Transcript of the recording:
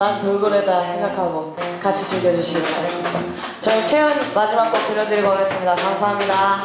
난 돌고래다 생각하고 같이 즐겨주시길 바랍니다. 저희 채연 마지막 곡 들려드리고 가겠습니다. 감사합니다.